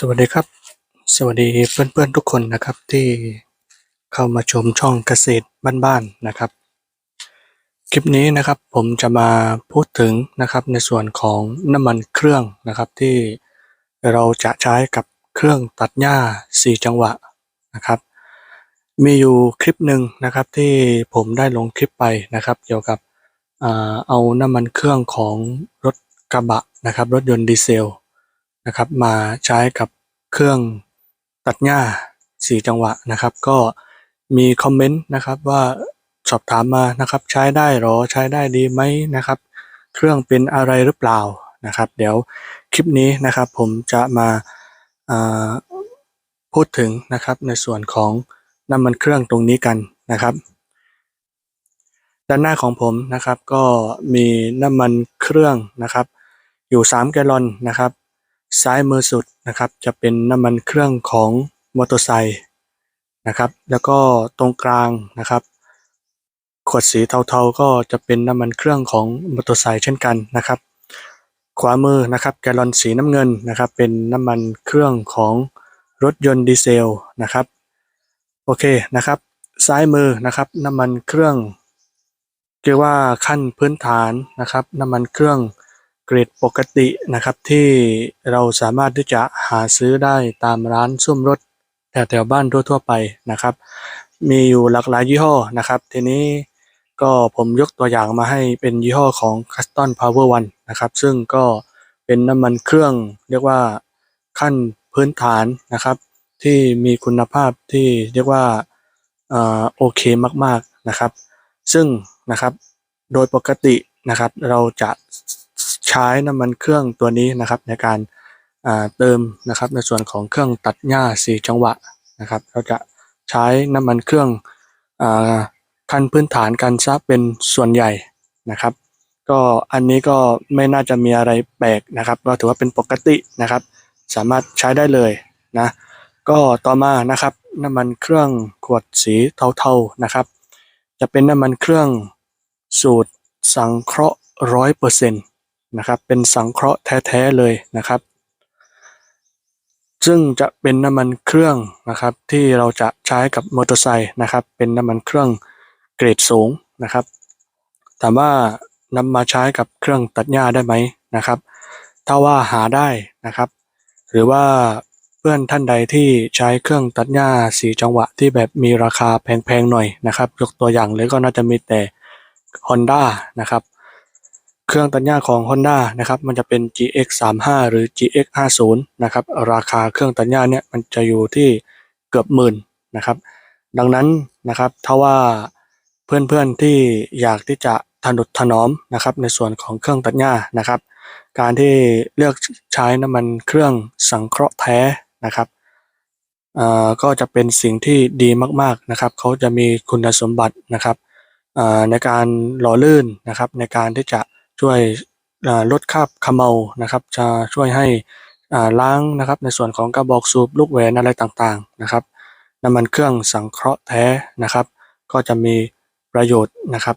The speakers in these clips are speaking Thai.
สวัสดีครับ สวัสดีเพื่อนๆทุกคนนะครับที่เข้ามาชมช่องเกษตรบ้านๆนะครับ คลิปนี้นะครับผมจะมาพูดถึงนะครับในส่วนของน้ำมันเครื่องนะครับที่เราจะใช้กับเครื่องตัดหญ้า 4 จังหวะนะครับ มีอยู่คลิปหนึ่งนะครับที่ผมได้ลงคลิปไปนะครับ เกี่ยวกับเอาน้ำมันเครื่องของรถกระบะนะครับ รถยนต์ดีเซล นะครับมาใช้กับเครื่องตัดหญ้า 4 จังหวะนะครับ ก็มีคอมเมนต์นะครับว่าสอบถามมานะครับ ใช้ได้หรอใช้ได้ดีไหมนะครับ เครื่องเป็นอะไรหรือเปล่านะครับ เดี๋ยวคลิปนี้นะครับผมจะมาาพูดถึงนะครับในส่วนของน้ำมันเครื่องตรงนี้กันนะครับ ด้านหน้าของผมนะครับก็มีน้ำมันเครื่องนะครับ อยู่ 3 แกลลอนนะครับ ซ้ายมือสุดนะครับ จะเป็นน้ำมันเครื่องของมอเตอร์ไซค์นะครับ แล้วก็ตรงกลางนะครับ ขวดสีเทาๆก็จะเป็นน้ำมันเครื่องของมอเตอร์ไซค์เช่นกันนะครับ ขวามือนะครับแกลลอนสีน้ำเงินนะครับ เป็นน้ำมันเครื่องของรถยนต์ดีเซลนะครับโอเคนะครับซ้ายมือนะครับน้ำมันเครื่องเรียกว่าขั้นพื้นฐานนะครับ น้ำมันเครื่อง เกรดปกตินะครับที่เราสามารถที่จะหาซื้อได้ตามร้านซ่อมรถแถวๆบ้านทั่วๆไปนะครับ มีอยู่หลากหลายยี่ห้อนะครับ ทีนี้ก็ผมยกตัวอย่างมาให้เป็นยี่ห้อของ Custom Power One นะครับ ซึ่งก็เป็นน้ำมันเครื่องเรียกว่าขั้นพื้นฐานนะครับ ที่มีคุณภาพที่เรียกว่าออโอเคมากๆนะครับ ซึ่งนะครับโดยปกตินะครับเราจะ ช้น้ำมันเครื่องตัวนี้นะครับในการเติมนะครับในส่วนของเครื่องตัดหญ้า 4 จังหวะนะครับ เราจะใช้น้ำมันเครื่องอขั้นพื้นฐานกันซะเป็นส่วนใหญ่นะครับ ก็อันนี้ก็ไม่น่าจะมีอะไรแปลกนะครับก็ถือว่าเป็นปกตินะครับ สามารถใช้ได้เลยนะก็ต่อมานะครับน้ำมันเครื่องขวดสีเทาๆนะครับ จะเป็นน้ำมันเครื่องสูตรสังเคราะห์ร้อยเปอร์เซ็นต์ นะครับ เป็นสังเคราะห์แท้ๆเลยนะครับ ซึ่งจะเป็นน้ำมันเครื่องนะครับ ที่เราจะใช้กับมอเตอร์ไซค์นะครับ เป็นน้ำมันเครื่องเกรดสูงนะครับถามว่านำมาใช้กับเครื่องตัดหญ้าได้ไหมนะครับ ถ้าว่าหาได้นะครับ หรือว่าเพื่อนท่านใดที่ใช้เครื่องตัดหญ้าสีจังหวะที่แบบมีราคาแพงๆหน่อยนะครับ ยกตัวอย่างเลยก็น่าจะมีแต่ Honda นะครับ เครื่องตัดหญ้าของ Honda นะครับ มันจะเป็น GX 3 5หรือ GX 5 0นะครับ ราคาเครื่องตัดหญ้าเนี่ยมันจะอยู่ที่เกือบหมื่นนะครับ ดังนั้นนะครับถ้าว่าเพื่อนๆที่อยากที่จะทนุดถนอมนะครับในส่วนของเครื่องตัดหญ้านะครับ การที่เลือกใช้น้ำมันเครื่องสังเคราะห์แท้นะครับก็จะเป็นสิ่งที่ดีมากๆนะครับ เขาจะมีคุณสมบัตินะครับในการหล่อลื่นนะครับในการที่จะ ช่วยลดคราบขมเมานะครับ จะช่วยให้ล้างนะครับ ในส่วนของกระบอกสูบลูกแหวนอะไรต่างๆนะครับน้ำมันเครื่องสังเคราะห์แท้นะครับ ก็จะมีประโยชน์นะครับ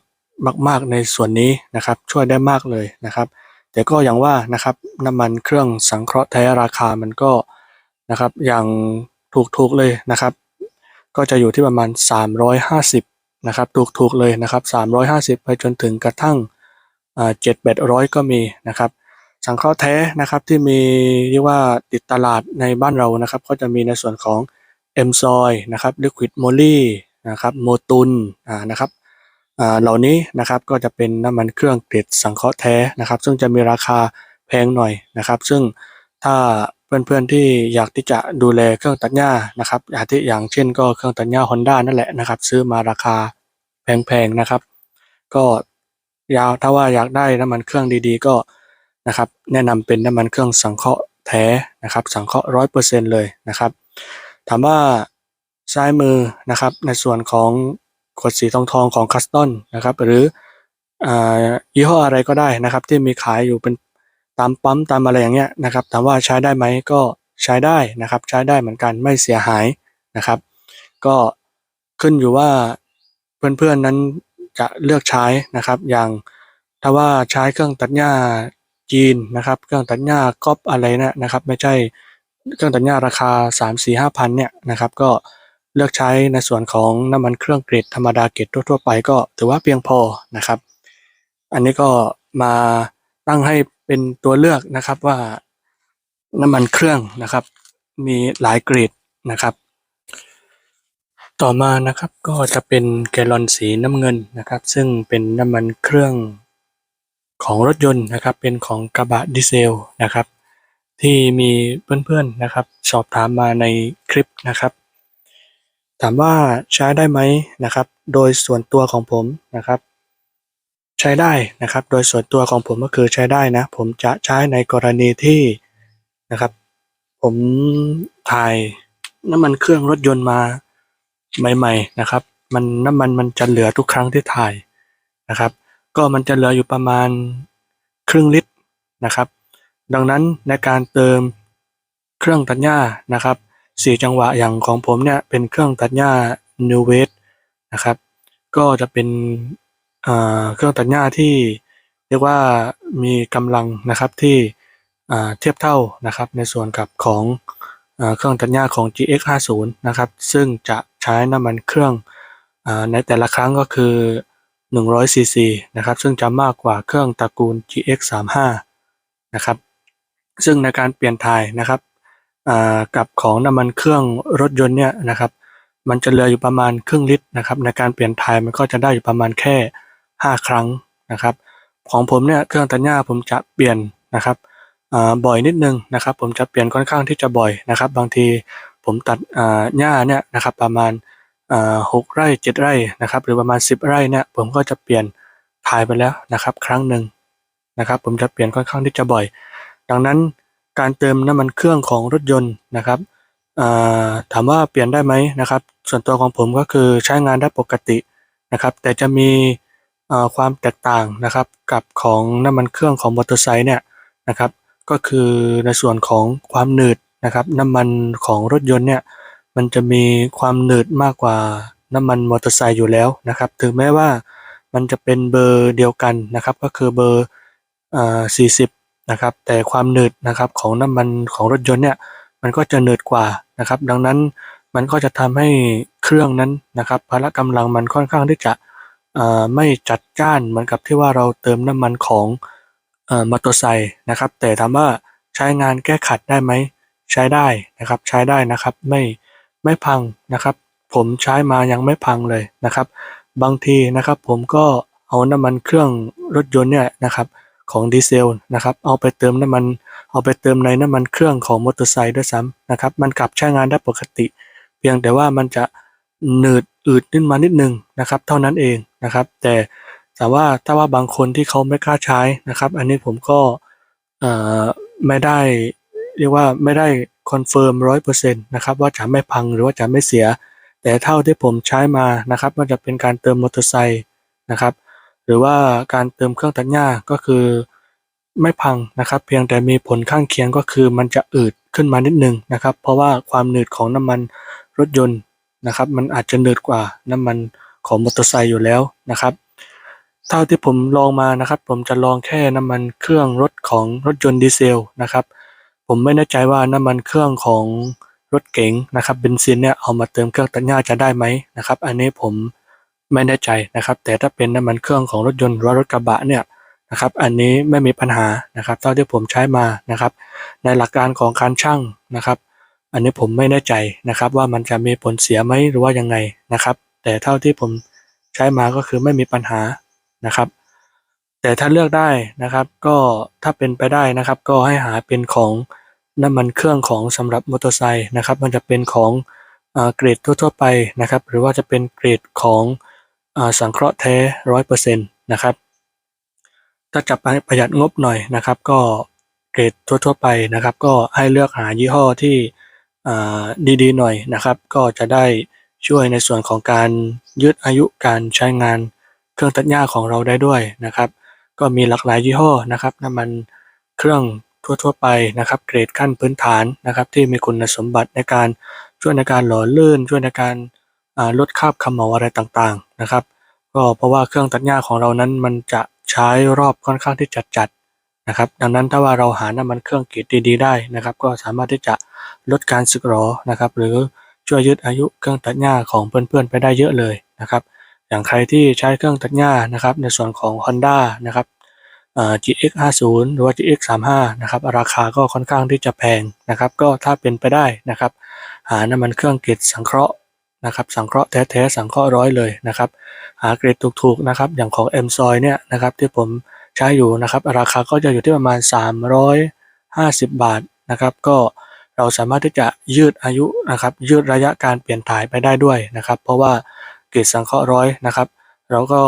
มากๆในส่วนนี้นะครับ ช่วยได้มากเลยนะครับ แต่ก็อย่างว่านะครับน้ำมันเครื่องสังเคราะห์แท้ราคามันก็นะครับอย่างถูกๆเลยนะครับ ก็จะอยู่ที่ประมาณ 350นะครับถูกๆเลยนะครับ350 ไปจนถึงกระทั่ง อ่า7 800ก็มีนะครับสังเคราะห์แท้นะครับที่มีเรียกว่าติดตลาดในบ้านเรานะครับก็จะมีในส่วนของ m s o i นะครับ Liquid Moly นะครับโมตุนนะครับเหล่านี้นะครับก็จะเป็นน้ำมันเครื่องเกรดสังเคราะห์แท้นะครับ ซึ่งจะมีราคาแพงหน่อยนะครับ ซึ่งถ้าเพื่อนๆที่อยากที่จะดูแลเครื่องตัดหญ้านะครับอย่างที่อย่างเช่นก็เครื่องตัดหญ้า Honda นั่นแหละนะครับ ซื้อมาราคาแพงๆนะครับ ก็ ยาว ถ้าว่าอยากได้น้ำมันเครื่องดีๆ ก็นะครับแนะนำเป็นน้ำมันเครื่องสังเคราะห์แท้นะครับ สังเคราะห์ร้อยเปอร์เซ็นเลยนะครับ ถามว่าซ้ายมือนะครับในส่วนของขวดสีทองทองของคัสตอนนะครับ หรืออยี่ห้ออะไรก็ได้นะครับ ที่มีขายอยู่เป็นตามปั๊มตามอะไรอย่างเงี้ยนะครับ ถามว่าใช้ได้ไหมก็ใช้ได้นะครับ ใช้ได้เหมือนกันไม่เสียหายนะครับ ก็ขึ้นอยู่ว่าเพื่อนๆนั้น จะเลือกใช้นะครับ อย่างถ้าว่าใช้เครื่องตัดหญ้าจีนนะครับ เครื่องตัดหญ้าก๊อปอะไรนะนะครับ ไม่ใช่เครื่องตัดหญ้าราคาสามสี่ห้าพันเนี่ยนะครับก็เลือกใช้ในส่วนของน้ำมันเครื่องเกรดธรรมดาเกรดทั่วๆไปก็ถือว่าเพียงพอนะครับ อันนี้ก็มาตั้งให้เป็นตัวเลือกนะครับว่าน้ำมันเครื่องนะครับ มีหลายเกรดนะครับ ต่อมานะครับก็จะเป็นแกลลอนสีน้ำเงินนะครับ ซึ่งเป็นน้ำมันเครื่องของรถยนต์นะครับ เป็นของกระบะดีเซลนะครับ ที่มีเพื่อนๆนะครับ สอบถามมาในคลิปนะครับ ถามว่าใช้ได้ไหมนะครับ โดยส่วนตัวของผมนะครับ ใช้ได้นะครับ โดยส่วนตัวของผมก็คือใช้ได้นะ ผมจะใช้ในกรณีที่นะครับ ผมถ่ายน้ำมันเครื่องรถยนต์มา ใหม่ๆนะครับ มันน้ำมันมันจะเหลือทุกครั้งที่ถ่ายนะครับ ก็มันจะเหลืออยู่ประมาณครึ่งลิตรนะครับ ดังนั้นในการเติมเครื่องตัดหญ้านะครับสี่จังหวะอย่างของผมเนี่ยเป็นเครื่องตัดหญ้า New w e s t นะครับ ก็จะเป็นเครื่องตัดหญ้าที่เรียกว่ามีกำลังนะครับที่เทียบเท่านะครับในส่วนกับของเอ่อเครื่องตัดหญ้าของ GX 50 นะครับ ซึ่งจะ ใช้น้ำมันเครื่องอในแต่ละครั้งก็คือ 100 ซีซีนะครับ ซึ่งจะมากกว่าเครื่องตระกูล GX 35 นะครับ ซึ่งในการเปลี่ยนถ่ายนะครับกับของน้ำมันเครื่องรถยนต์เนี่ยนะครับ มันจะเหลืออยู่ประมาณครึ่งลิตรนะครับ ในการเปลี่ยนถ่ายมันก็จะได้อยู่ประมาณแค่ 5 ครั้งนะครับ ของผมเนี่ยเครื่องตัดหญ้าผมจะเปลี่ยนนะครับบ่อยนิดนึงนะครับ ผมจะเปลี่ยนค่อนข้างที่จะบ่อยนะครับ บางที ผมตัดอ่าหญ้าเนี่ยนะครับประมาณหกไร่เจ็ดไร่นะครับหรือประมาณ 10 ไร่เนี่ยผมก็จะเปลี่ยนถ่ายไปแล้วนะครับ ครั้งหนึ่งนะครับ ผมจะเปลี่ยนค่อนข้างที่จะบ่อย ดังนั้นการเติมน้ำมันเครื่องของรถยนต์นะครับถามว่าเปลี่ยนได้ไหมนะครับ ส่วนตัวของผมก็คือใช้งานได้ปกตินะครับ แต่จะมีความแตกต่างนะครับกับของน้ำมันเครื่องของมอเตอร์ไซค์เนี่ยนะครับ ก็คือในส่วนของความหนืด นะครับ น้ำมันของรถยนต์เนี่ยมันจะมีความหนืดมากกว่าน้ำมันมอเตอร์ไซค์อยู่แล้วนะครับถึงแม้ว่ามันจะเป็นเบอร์เดียวกันนะครับ ก็คือเบอร์อ่า40นะครับ แต่ความหนืดนะครับของน้ำมันของรถยนต์เนี่ยมันก็จะหนืดกว่านะครับ ดังนั้นมันก็จะทำให้เครื่องนั้นนะครับพละกำลังมันค่อนข้างที่จะอ่าไม่จัดจ้านเหมือนกับที่ว่าเราเติมน้ำมันของอ่อมอเตอร์ไซค์นะครับ แต่ถามว่าใช้งานแก้ขัดได้ไหม ใช้ได้นะครับใช้ได้นะครับไม่ไม่พังนะครับ ผมใช้มายังไม่พังเลยนะครับ บางทีนะครับผมก็เอาน้ำมันเครื่องรถยนต์เนี่ยนะครับของดีเซลนะครับเอาไปเติมน้ำมันเอาไปเติมในน้ำมันเครื่องของมอเตอร์ไซค์ด้วยซ้ำนะครับมันกลับใช้งานได้ปกติ เพียงแต่ว่ามันจะหนืดอืดขึ้นมานิดนึงนะครับเท่านั้นเองนะครับ แต่แต่ว่าถ้าว่าบางคนที่เขาไม่กล้าใช้นะครับ อันนี้ผมก็เออไม่ได้ เรียกว่าไม่ได้คอนเฟิร์มร้อยเปอร์เซ็นต์นะครับว่าจะไม่พังหรือว่าจะไม่เสีย แต่เท่าที่ผมใช้มานะครับมันจะเป็นการเติมมอเตอร์ไซค์นะครับ หรือว่าการเติมเครื่องตัดหญ้าก็คือไม่พังนะครับ เพียงแต่มีผลข้างเคียงก็คือมันจะอืดขึ้นมานิดนึงนะครับ เพราะว่าความหนืดของน้ำมันรถยนต์นะครับ มันอาจจะหนืดกว่าน้ำมันของมอเตอร์ไซค์อยู่แล้วนะครับ เท่าที่ผมลองมานะครับ ผมจะลองแค่น้ำมันเครื่องรถของรถยนต์ดีเซลนะครับ ผมไม่แน่ใจว่าน้ำมันเครื่องของรถเก๋งนะครับเบนซินเนี่ยเอามาเติมเครื่องตัดหญ้าจะได้ไหมนะครับ อันนี้ผมไม่แน่ใจนะครับ แต่ถ้าเป็นน้ำมันเครื่องของรถยนต์หรือรถกระบะเนี่ยนะครับ อันนี้ไม่มีปัญหานะครับเท่าที่ผมใช้มานะครับ ในหลักการของการชั่งนะครับ อันนี้ผมไม่แน่ใจนะครับว่ามันจะมีผลเสียไหมหรือว่ายังไงนะครับ แต่เท่าที่ผมใช้มาก็คือไม่มีปัญหานะครับ แต่ถ้าเลือกได้นะครับ ก็ถ้าเป็นไปได้นะครับ ก็ให้หาเป็นของ น้ำมันเครื่องของสำหรับมอเตอร์ไซค์นะครับ มันจะเป็นของอเกรดทั่ว ๆ ไปนะครับ หรือว่าจะเป็นเกรดของอสังเคราะห์แท้ร้อยเปอร์เซ็นต์นะครับ ถ้าจะประหยัดงบหน่อยนะครับ ก็เกรดทั่ว ๆ ไปนะครับ ก็ให้เลือกหายี่ห้อที่ดีๆ หน่อยนะครับ ก็จะได้ช่วยในส่วนของการยืดอายุการใช้งานเครื่องตัดหญ้าของเราได้ด้วยนะครับ ก็มีหลากหลายยี่ห้อนะครับน้ำมันเครื่อง ทั่ว ๆ ไปนะครับเกรดขั้นพื้นฐานนะครับที่มีคุณสมบัติในการช่วยในการหล่อลื่น ช่วยในการลดคาบขมเหลาอะไรต่างๆนะครับก็เพราะว่าเครื่องตัดหญ้าของเรานั้นมันจะใช้รอบค่อนข้างที่จะจัดนะครับดังนั้นถ้าว่าเราหาน้ำมันเครื่องเกรดดีๆได้นะครับ ก็สามารถที่จะลดการสึกหรอนะครับหรือช่วยยืดอายุเครื่องตัดหญ้าของเพื่อนๆไปได้เยอะเลยนะครับอย่างใครที่ใช้เครื่องตัดหญ้านะครับในส่วนของ Honda นะครับ เอ่อ GX 50หรือว่า GX 35นะครับราคาก็ค่อนข้างที่จะแพงนะครับก็ถ้าเป็นไปได้นะครับหาน้ำมันเครื่องเกรดสังเคราะห์นะครับสังเคราะห์แท้ๆสังเคราะห์ร้อยเลยนะครับหาเกรดถูกๆนะครับอย่างของ M s o i เนี่ยนะครับที่ผมใช้อยู่นะครับราคาก็จะอยู่ที่ประมาณ 350 บาทนะครับก็เราสามารถที่จะยืดอายุนะครับยืดระยะการเปลี่ยนถ่ายไปได้ด้วยนะครับ เพราะว่าเกรดสังเคราะห์ร้อยนะครับ เราก็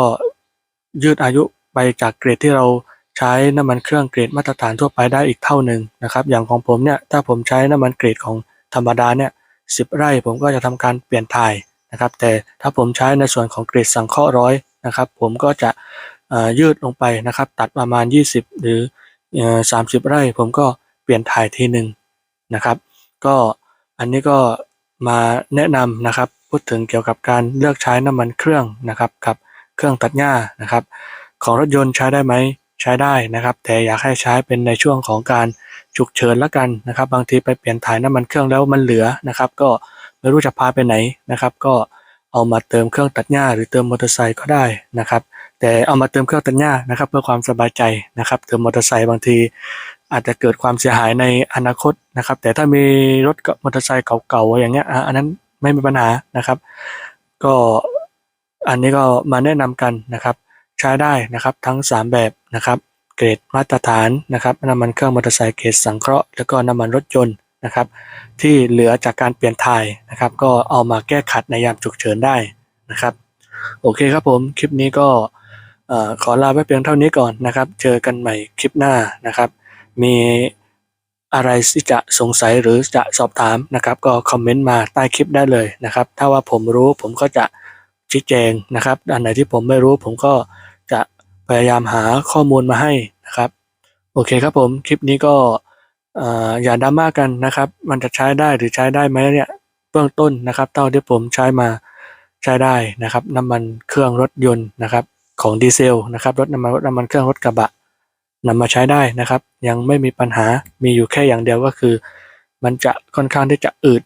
ยืดอายุ ไปจากเกรดที่เราใช้น้ำมันเครื่องเกรดมาตรฐานทั่วไปได้อีกเท่าหนึ่งนะครับ อย่างของผมเนี่ยถ้าผมใช้น้ำมันเกรดของธรรมดาเนี่ยสิบไร่ผมก็จะทำการเปลี่ยนถ่ายนะครับ แต่ถ้าผมใช้ในส่วนของเกรดสังเคราะห์ร้อยนะครับ ผมก็จะยืดลงไปนะครับ ตัดประมาณ 20 หรือเอ่อ30 ไร่ ผมก็เปลี่ยนถ่ายทีหนึ่งนะครับ ก็อันนี้ก็มาแนะนำนะครับ พูดถึงเกี่ยวกับการเลือกใช้น้ำมันเครื่องนะครับกับเครื่องตัดหญ้านะครับ ของรถยนต์ใช้ได้ไหมใช้ได้นะครับ แต่อยากให้ใช้เป็นในช่วงของการฉุกเฉินละกันนะครับ บางทีไปเปลี่ยนถ่ายน้ำมันเครื่องแล้วมันเหลือนะครับ ก็ไม่รู้จะพาไปไหนนะครับ ก็เอามาเติมเครื่องตัดหญ้าหรือเติมมอเตอร์ไซค์ก็ได้นะครับ แต่เอามาเติมเครื่องตัดหญ้านะครับ เพื่อความสบายใจนะครับ เติมมอเตอร์ไซค์บางที อาจจะเกิดความเสียหายในอนาคตนะครับ แต่ถ้ามีรถกับมอเตอร์ไซค์เก่าๆอย่างเงี้ยอันนั้นไม่มีปัญหานะครับ ก็อันนี้ก็มาแนะนำกันนะครับ ใช้ได้นะครับทั้ง 3 แบบนะครับเกรดมาตรฐานนะครับน้ำมันเครื่องมอเตอร์ไซค์เกรดสังเคราะห์แล้วก็น้ำมันรถยนต์นะครับ ที่เหลือจากการเปลี่ยนถ่ายนะครับ ก็เอามาแก้ขัดในยามฉุกเฉินได้นะครับ โอเคครับผมคลิปนี้ก็ขอลาไว้เพียงเท่านี้ก่อนนะครับ เจอกันใหม่คลิปหน้านะครับ มีอะไรที่จะสงสัยหรือจะสอบถามนะครับ ก็คอมเมนต์มาใต้คลิปได้เลยนะครับ ถ้าว่าผมรู้ผมก็จะชี้แจงนะครับอันไหนที่ผมไม่รู้ผมก็ พยายามหาข้อมูลมาให้นะครับ โอเคครับผมคลิปนี้ก็ออย่าดราม่ากันนะครับ มันจะใช้ได้หรือใช้ได้ไหมเนี่ยเบื้องต้นนะครับ เท่าที่ผมใช้มาใช้ได้นะครับ น้ำมันเครื่องรถยนต์นะครับของดีเซลนะครับรถน้ำมันรถน้ำมันเครื่องรถกระบะนำมาใช้ได้นะครับ ยังไม่มีปัญหามีอยู่แค่อย่างเดียวก็คือ มันจะค่อนข้างที่จะอืด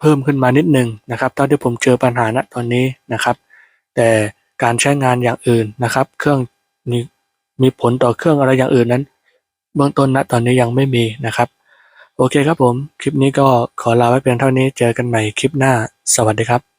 เพิ่มขึ้นมานิดนึงนะครับเท่าที่ผมเจอปัญหาณตอนนี้นะครับ แต่การใช้งานอย่างอื่นนะครับ เครื่อง นี่มีผลต่อเครื่องอะไรอย่างอื่นนั้น เบื้องต้นณตอนนี้ยังไม่มีนะครับ โอเคครับผม คลิปนี้ก็ขอลาไว้เพียงเท่านี้เจอกันใหม่คลิปหน้า สวัสดีครับ